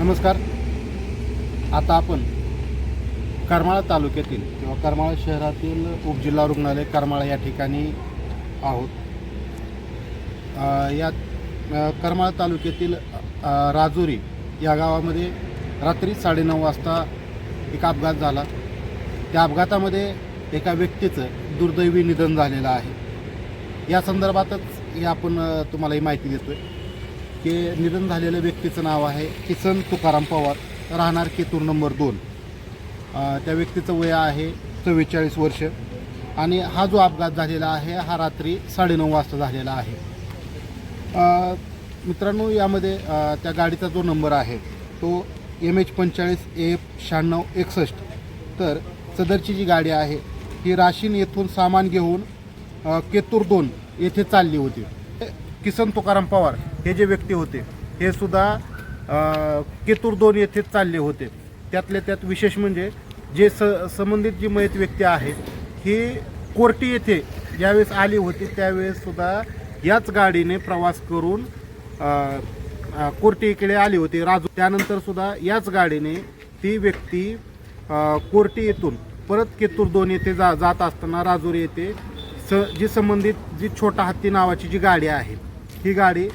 नमस्कार. आता आपण करमाळा तालुक्यातील किंवा करमाळा शहरातील उपजिल्हा रुग्णालय करमाळा या ठिकाणी आहोत. या करमाळा तालुक्यातील राजुरी या गावामध्ये रात्री साडेनऊ वाजता एक अपघात झाला. त्या अपघातामध्ये एका व्यक्तीचं दुर्दैवी निधन झालेलं आहे. या संदर्भातच हे आपण तुम्हाला ही माहिती देतोय. की निधन झालेल्या व्यक्तीचं नाव आहे किसन तुकाराम पवार. राहणार केतूर नंबर दोन. त्या व्यक्तीचं वय आहे चव्वेचाळीस वर्ष. आणि हा जो अपघात झालेला आहे हा रात्री साडेनऊ वाजता झालेला आहे. मित्रांनो यामध्ये त्या गाडीचा जो नंबर आहे तो एम एच पंचेचाळीस एफ शहाण्णव एकसष्ट. तर सदरची जी गाडी आहे ही राशीन येथून सामान घेऊन केतूर दोन येथे चालली होती. किसन तुकाराम पवार हे जे व्यक्ती होते हे सुद्धा केतूर दोन येथे चालले होते. त्यातल्या त्यात विशेष म्हणजे जे स संबंधित जी मयत व्यक्ती आहे ही कोर्टी येथे ज्यावेळेस आली होती त्यावेळेससुद्धा याच गाडीने प्रवास करून कोर्टी इकडे आली होती. राजू त्यानंतरसुद्धा याच गाडीने ती व्यक्ती कोर्टी येथून परत केतूर दोन येथे जा जात असताना राजुरी येथे स जी संबंधित जी छोटा हत्ती नावाची जी गाडी आहे ही गाडी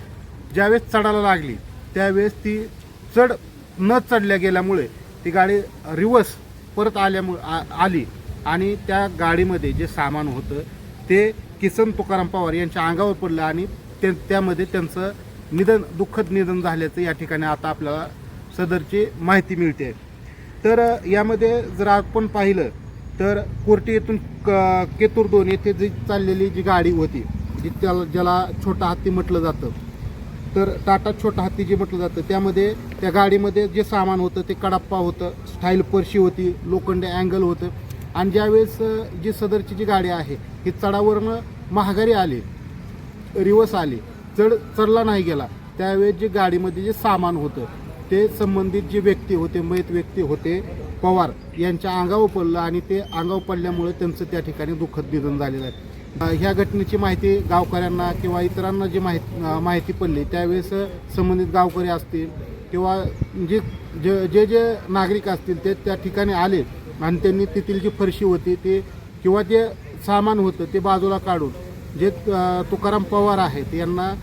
ज्यावेळेस चढायला लागली त्यावेळेस ती चढ न चढल्या गेल्यामुळे ती गाडी रिवर्स परत आल्यामुळे आ- आली आणि त्या गाडीमध्ये जे सामान होतं ते किसन तुकाराम पवार यांच्या अंगावर पडलं आणि ते त्यामध्ये त्यांचं निधन दुःखद निधन झाल्याचं या ठिकाणी आता आपल्याला सदरची माहिती मिळते. तर यामध्ये जर आपण पाहिलं तर कोर्टी येथून क- केतुर्दोन येथे जी चाललेली जी गाडी होती की त्याला ज्याला छोटा हत्ती म्हटलं जातं. तर टाटा छोटा हत्ती जे म्हटलं जातं त्यामध्ये त्या गाडीमध्ये जे सामान होतं ते कडप्पा होतं स्टाईल पर्शी होती लोखंडी अँगल होतं. आणि ज्यावेळेस जी सदरची जी गाडी आहे ही चढावरनं महागारी आली रिवर्स आली चढ चढला नाही गेला त्यावेळेस जे गाडीमध्ये जे सामान होतं ते संबंधित जे व्यक्ती होते मयत व्यक्ती होते पवार यांच्या अंगावर पडलं आणि ते अंगावर पडल्यामुळे त्यांचं त्या ठिकाणी दुःखद निधन झालेलं आहे. ह्या घटनेची माहिती गावकऱ्यांना किंवा इतरांना जी माहिती माहिती पडली त्यावेळेस संबंधित गावकरी असतील किंवा जे जे जे जे नागरिक असतील ते त्या ठिकाणी आले आणि त्यांनी तेथील जी फरशी होती ते किंवा जे सामान होतं ते बाजूला काढून जे तुकाराम पवार आहेत यांना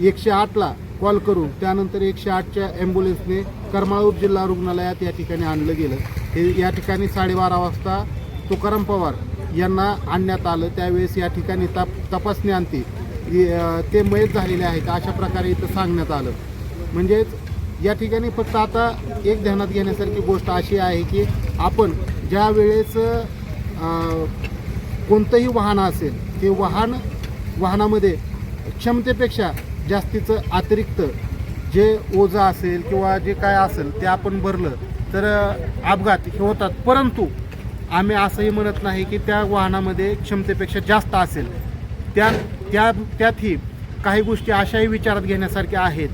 एकशे आठला कॉल करून त्यानंतर एकशे आठच्या ॲम्ब्युलन्सने करमाळूर जिल्हा रुग्णालयात या ठिकाणी आणलं गेलं. हे या ठिकाणी साडेबारा वाजता तुकाराम पवार यांना आणण्यात आलं. त्यावेळेस या ठिकाणी तप तपासणी आणती ते मयत झालेले आहेत अशा प्रकारे इथं सांगण्यात आलं. म्हणजेच या ठिकाणी फक्त आता एक ध्यानात घेण्यासारखी गोष्ट अशी आहे की आपण ज्या वेळेस कोणतंही वाहन असेल ते वाहन वाहनामध्ये क्षमतेपेक्षा जास्तीचं अतिरिक्त जे ओझं असेल किंवा जे काय असेल ते आपण भरलं तर अपघात हे होतात. परंतु आम्ही असंही म्हणत नाही की त्या वाहनामध्ये क्षमतेपेक्षा जास्त असेल. त्या त्या त्यातही काही गोष्टी अशाही विचारात घेण्यासारख्या आहेत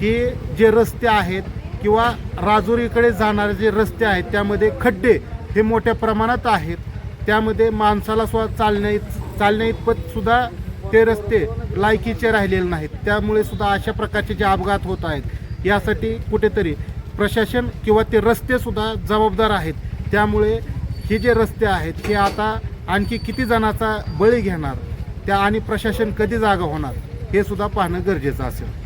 की जे रस्ते आहेत किंवा राजुरीकडे जाणारे जे रस्ते आहेत त्यामध्ये खड्डे हे मोठ्या प्रमाणात आहेत. त्यामध्ये माणसाला स्व चालण्या चालण्या सुद्धा ते रस्ते लायकीचे राहिलेले नाहीत. त्यामुळे सुद्धा अशा प्रकारचे जे अपघात होत आहेत यासाठी कुठेतरी प्रशासन किंवा ते रस्तेसुद्धा जबाबदार आहेत. त्यामुळे हे जे रस्ते आहेत हे आता आणखी किती जणाचा बळी घेणार? त्या आणि प्रशासन कधी जागा होणार? हे सुद्धा पाहणं गरजेचं असेल.